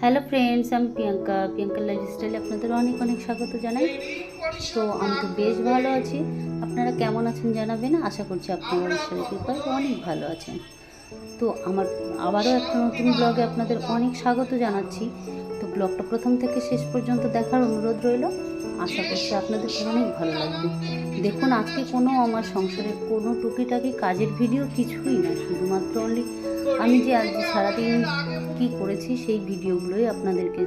Hello friends আমি প্রিয়াঙ্কা প্রিয়াঙ্কা লাইফস্টাইলে আপনাদের অনেক অনেক স্বাগত জানাই। তো আমি তো বেশ ভালো আছি। আপনারা কেমন আছেন জানাবেন? আশা করছি আপনারা ঈশ্বরের কৃপায় অনেক ভালো আছেন। তো আমার আবারও একটা নতুন ব্লগে আপনাদের অনেক স্বাগত জানাচ্ছি। তো ব্লগটা প্রথম থেকে শেষ পর্যন্ত দেখার অনুরোধ রইল। আশা করছি আপনাদের অনেক ভালো লাগবে। দেখুন, আজকে কোনো আমার সংসারের কোনো টুকিটাকি কাজের ভিডিও কিছুই না, শুধুমাত্র অনলি আমি যে আজ সারাদিন কি করেছি সেই ভিডিওগুলোই আপনাদেরকে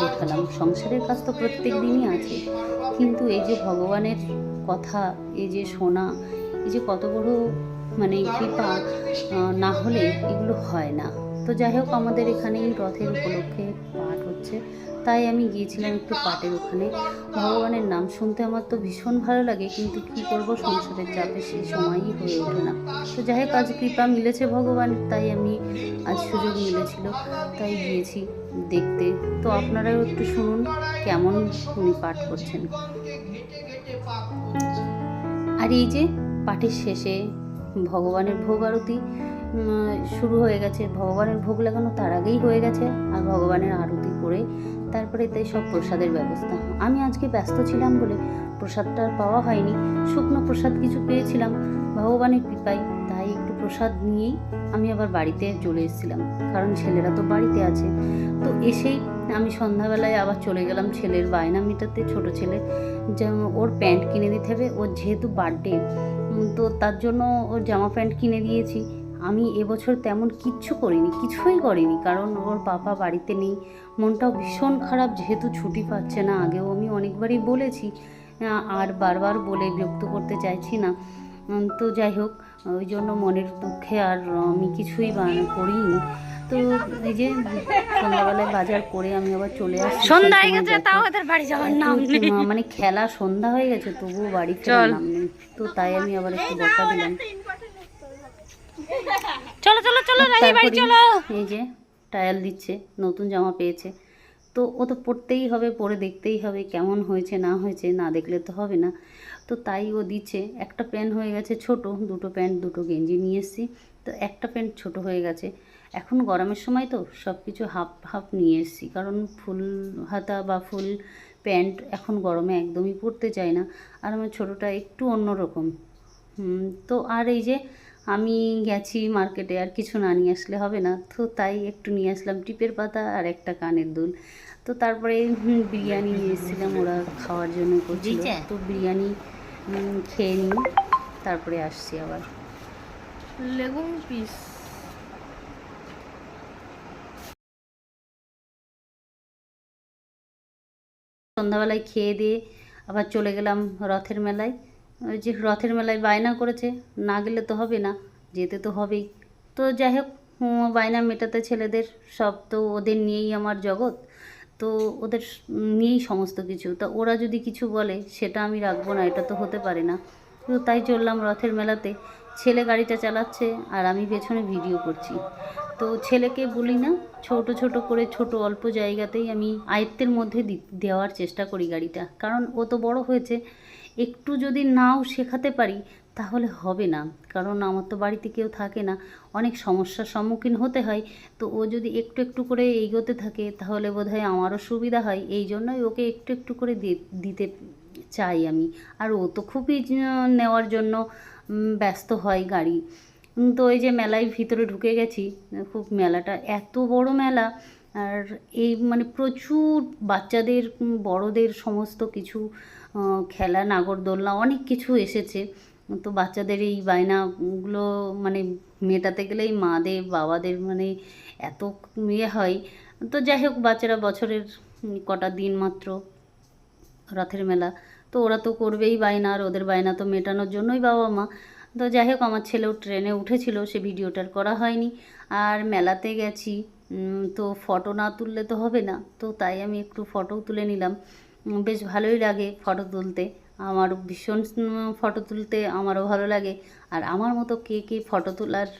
দেখালাম। সংসারের কাজ তো প্রত্যেক দিনই আছে, কিন্তু এই যে ভগবানের কথা, এই যে শোনা এই যে কত বড় মানে কৃপা না হলে এগুলো হয় না। তো যাই হোক আমাদের এখানেই রথের উপলক্ষে পাঠ হচ্ছে। তাই আমি গিয়েছিলাম একটু পাটের ওখানে। ভগবানের নাম শুনতে আমার তো ভীষণ ভালো লাগে, কিন্তু কি করব সংসারের চাপে সেই সময়ই হয়ে ওঠে না। তো যাই হোক আজ কৃপা মিলেছে ভগবানের তাই আমি আজ সুযোগ মিলেছিল, তাই গিয়েছি দেখতে। তো আপনারাও একটু শুনুন, কেমন উনি পাঠ করছেন। আর এই যে পাঠের শেষে ভগবানের ভোগ আরতি শুরু হয়ে গেছে। ভগবানের ভোগ লাগানো তার আগেই হয়ে গেছে। আর ভগবানের আরতি করে তারপরে তাই সব প্রসাদের ব্যবস্থা। আমি আজকে ব্যস্ত ছিলাম বলে প্রসাদটা আর পাওয়া হয়নি। শুকনো প্রসাদ কিছু পেয়েছিলাম, ভগবানের কৃপায়। তাই একটু প্রসাদ নিয়েই আমি আবার বাড়িতে চলে এসেছিলাম। কারণ ছেলেরা তো বাড়িতে আছে। তো এসেই আমি সন্ধ্যাবেলায় আবার চলে গেলাম ছেলের বায়না মেটাতে। ছোট ছেলে যেমন ওর প্যান্ট কিনে দিতে হবে। ওর যেহেতু বার্থডে তো তার জন্য ওর জামা প্যান্ট কিনে দিয়েছি। আমি এবছর তেমন কিচ্ছু করিনি কিছুই করিনি। কারণ ওর পাপা বাড়িতে নেই মনটাও ভীষণ খারাপ যেহেতু ছুটি পাচ্ছে না। আগেও আমি অনেকবারই বলেছি আর বারবার বলে বিরক্ত করতে চাইছি না। তো যাই হোক ওই জন্য মনের দুঃখে আর আমি কিছুই করিনি। তো এই যে সন্ধ্যাবেলায় বাজার করে আমি আবার চলে আসছি সন্ধ্যা হয়ে গেছে তাও ওদের বাড়ি যাওয়ার নাম নেই। মানে খেলা সন্ধ্যা হয়ে গেছে তবুও বাড়ি চল। ফেরার নাম নেই। তো তাই আমি আবার একটু বকা দিলাম। চলো চলো চলো রানী বাড়ি চলো। এই যে টায়াল দিচ্ছে নতুন জামা পেয়েছে। তো ও তো পরতেই হবে পরে দেখতেই হবে কেমন হয়েছে না হয়েছে না দেখলে তো হবে না। তো তাই ও দিচ্ছে একটা প্যান্ট হয়ে গেছে ছোট দুটো প্যান্ট দুটো গেঞ্জি নিয়ে এসেছি। তো একটা প্যান্ট ছোট হয়ে গেছে। এখন গরমের সময় তো সব কিছু হাফ হাফ নিয়ে এসছি কারণ ফুল হাতা বা ফুল প্যান্ট এখন গরমে একদমই পরতে চায় না। আর আমার ছোটোটা একটু অন্যরকম। তো আর এই যে আমি গেছি মার্কেটে আর কিছু না নিয়ে আসলে হবে না। তো তাই একটু নিয়ে আসলাম টিপের পাতা আর একটা কানের দুল। তো তারপরে বিরিয়ানি নিয়ে এসেছিলাম ওরা খাওয়ার জন্য করছিল? তো বিরিয়ানি খেয়ে নিই তারপরে আসছি আবার। লেগুন পিস। সন্ধ্যাবেলায় খেয়ে দিয়ে আবার চলে গেলাম রথের মেলায়। ওই যে রথের মেলায় বায়না করেছে, না গেলে তো হবে না, যেতে তো হবেই। তো যাই হোক বায়না মেটাতে ছেলেদের সব তো ওদের নিয়েই আমার জগৎ। তো ওদের নিয়েই সমস্ত কিছু। তা ওরা যদি কিছু বলে, সেটা আমি রাখব না, এটা তো হতে পারে না। তো তাই চললাম রথের মেলাতে। ছেলে গাড়িটা চালাচ্ছে, আর আমি পেছনে ভিডিও করছি। তো ছেলেকে বলি না, ছোট ছোট করে ছোট অল্প জায়গাতেই আমি আয়ত্তের মধ্যে দেওয়ার চেষ্টা করি গাড়িটা। কারণ ও তো বড় হয়েছে একটু যদি নাও শেখাতে পারি, তাহলে হবে না। কারণ আমার তো বাড়িতে কেউ থাকে না। অনেক সমস্যার সম্মুখীন হতে হয়। তো ও যদি একটু একটু করে এগোতে থাকে, তাহলে বোধহয় আমারও সুবিধা হয়। এই জন্যই ওকে একটু একটু করে দিতে চাই আমি। আর ও তো খুবই নেওয়ার জন্য ব্যস্ত হয় গাড়ি। তো এই যে মেলায় ভিতরে ঢুকে গেছি, খুব মেলাটা এত বড় মেলা। আর এই মানে প্রচুর বাচ্চাদের বড়দের সমস্ত কিছু খেলা, নাগরদোলনা, অনেক কিছু এসেছে। তো বাচ্চাদের এই বায়নাগুলো মানে মেটাতে গেলেই মাদের, বাবাদের মানে এত ইয়ে হয়। তো যাই হোক, বাচ্চারা বছরের কটা দিন মাত্র রথের মেলা। তো ওরা তো করবেই বায়না, আর ওদের বায়না তো মেটানোর জন্যই বাবা মা। তো যাই হোক, আমার ছেলেও ট্রেনে উঠেছিল, সে ভিডিওটার করা হয়নি। আর মেলাতে গেছি তো ফটো না তুললে তো হবে না। তো তাই আমি একটু ফটো তুলে নিলাম। বেশ ভালোই লাগে ফটো তুলতে। আমার ভীষণ ফটো তুলতে আমারও ভালো লাগে। আর আমার মতো কে কে ফটো তোলার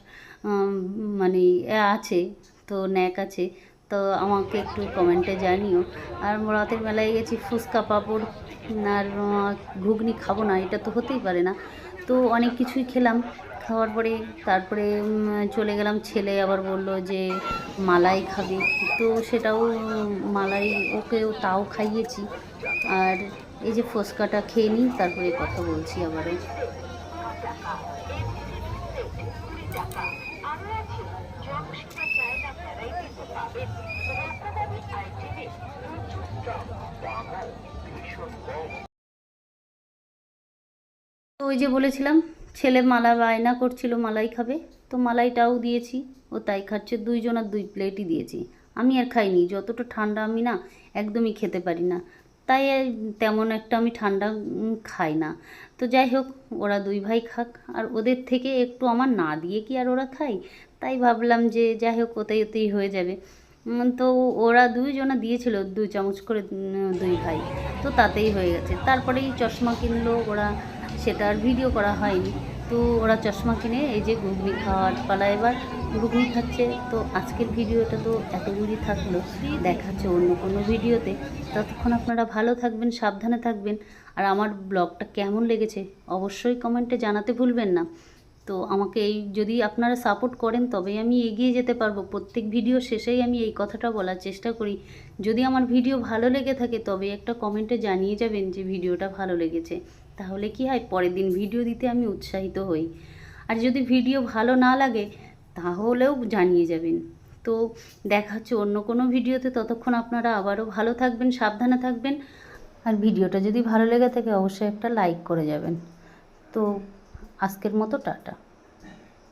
মানে এ আছে, তো ন্যাক আছে, তো তো আমাকে একটু কমেন্টে জানিও। আর রাতের মেলায় গেছি ফুচকা পাঁপড় আর ঘুগনি খাব না, এটা তো হতেই পারে না। তো অনেক কিছুই খেলাম। খাওয়ার পরে তারপরে চলে গেলাম। ছেলে আবার বলল যে, মালাই খাবে। তো সেটাও, মালাই ওকেও তাও খাইয়েছি। আর এই যে ফুচকাটা খেয়ে নিই, তারপরে কথা বলছি আবারও। তো ওই যে বলেছিলাম ছেলে মালা বায়না করছিল, মালাই খাবে। তো মালাইটাও দিয়েছি, ও তাই খাচ্ছে। দুইজনার দুই প্লেটই দিয়েছি। আমি আর খাইনি, যতটা ঠান্ডা আমি না, একদমই খেতে পারি না। তাই তেমন একটা আমি ঠান্ডা খাই না। তো যাই হোক, ওরা দুই ভাই খাক। আর ওদের থেকে একটু আমার না দিয়ে কি আর ওরা খায়? তাই ভাবলাম যে যাই হোক, ওতেই ওতেই হয়ে যাবে। তো ওরা দুইজনা দিয়েছিল, দুই চামচ করে দুই ভাই। তো তাতেই হয়ে গেছে। তারপরেই চশমা কিনলো ওরা। সেটা আর ভিডিও করা হয়নি। তো ওরা চশমা কিনে এই যে ঘুগনি খাওয়ার পালা এবার ঘুগনি খাচ্ছে। তো আজকের ভিডিওটা তো এতগুলি থাকল। দেখাচ্ছে অন্য কোনো ভিডিওতে ততক্ষণ আপনারা ভালো থাকবেন, সাবধানে থাকবেন। আর আমার ব্লগটা কেমন লেগেছে অবশ্যই কমেন্টে জানাতে ভুলবেন না। তো আমাকে এই যদি আপনারা সাপোর্ট করেন, তবেই আমি এগিয়ে যেতে পারব। প্রত্যেক ভিডিও শেষেই আমি এই কথাটা বলার চেষ্টা করি। যদি আমার ভিডিও ভালো লেগে থাকে তবে একটা কমেন্টে জানিয়ে যাবেন যে ভিডিওটা ভালো লেগেছে। তাহলে কি হয়? পরের দিন ভিডিও দিতে আমি উৎসাহিত হই। আর যদি ভিডিও ভালো না লাগে, তাহলেও জানিয়ে যাবেন। তো দেখা হচ্ছে অন্য কোনো ভিডিওতে ততক্ষণ আপনারা আবারও ভালো থাকবেন, সাবধানে থাকবেন। আর ভিডিওটা যদি ভালো লেগে থাকে, অবশ্যই একটা লাইক করে যাবেন। তো আজকের মতো টাটা।